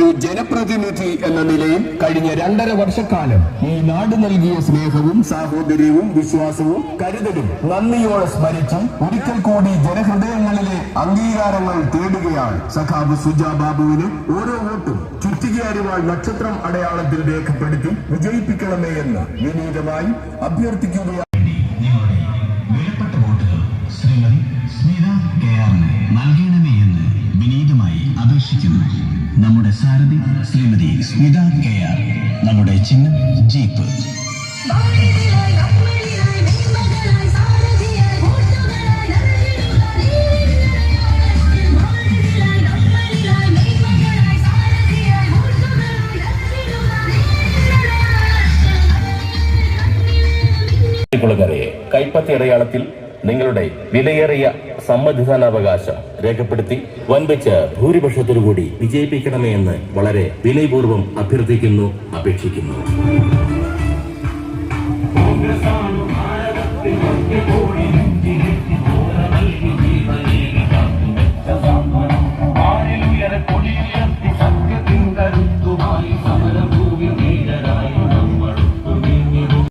ഒരു ജനപ്രതിനിധി എന്ന നിലയിൽ കഴിഞ്ഞ രണ്ടര വർഷക്കാലം ഈ നാട് നൽകിയ സ്നേഹവും സാഹോദര്യവും വിശ്വാസവും കരുതലും നന്ദിയോടെ സ്മരിച്ച് ഒരിക്കൽ കൂടി ജനഹൃദയങ്ങളിലെ അംഗീകാരങ്ങൾ തേടുകയാണ് സഖാബ് സുജാ ബാബുവിന് ഓരോ വോട്ടും ചുറ്റികയറിവാൾ നക്ഷത്രം അടയാളത്തിൽ രേഖപ്പെടുത്തി വിജയിപ്പിക്കണമേ എന്ന് വിനീതമായി അഭ്യർത്ഥിക്കുകയാണ്. സ്മിത കെ ആറിന് നൽകണമേ എന്ന് വിനീതമായി അപേക്ഷിക്കുന്നു. നമ്മുടെ സാരഥി ശ്രീമതി സ്മിത കെ ആർ. നമ്മുടെ ചിഹ്നം ജീപ്പ്. കൈപ്പത്തി അടയാളത്തിൽ നിങ്ങളുടെ വിലയേറിയ സമ്മതിദാനാവകാശം രേഖപ്പെടുത്തി വൻപിച്ച ഭൂരിപക്ഷത്തോടുകൂടി വിജയിപ്പിക്കണമേ എന്ന് വളരെ വിനയപൂർവം അഭ്യർത്ഥിക്കുന്നു അപേക്ഷിക്കുന്നു. കോൺഗ്രസാണ് ഭാരതത്തിൽ കോടി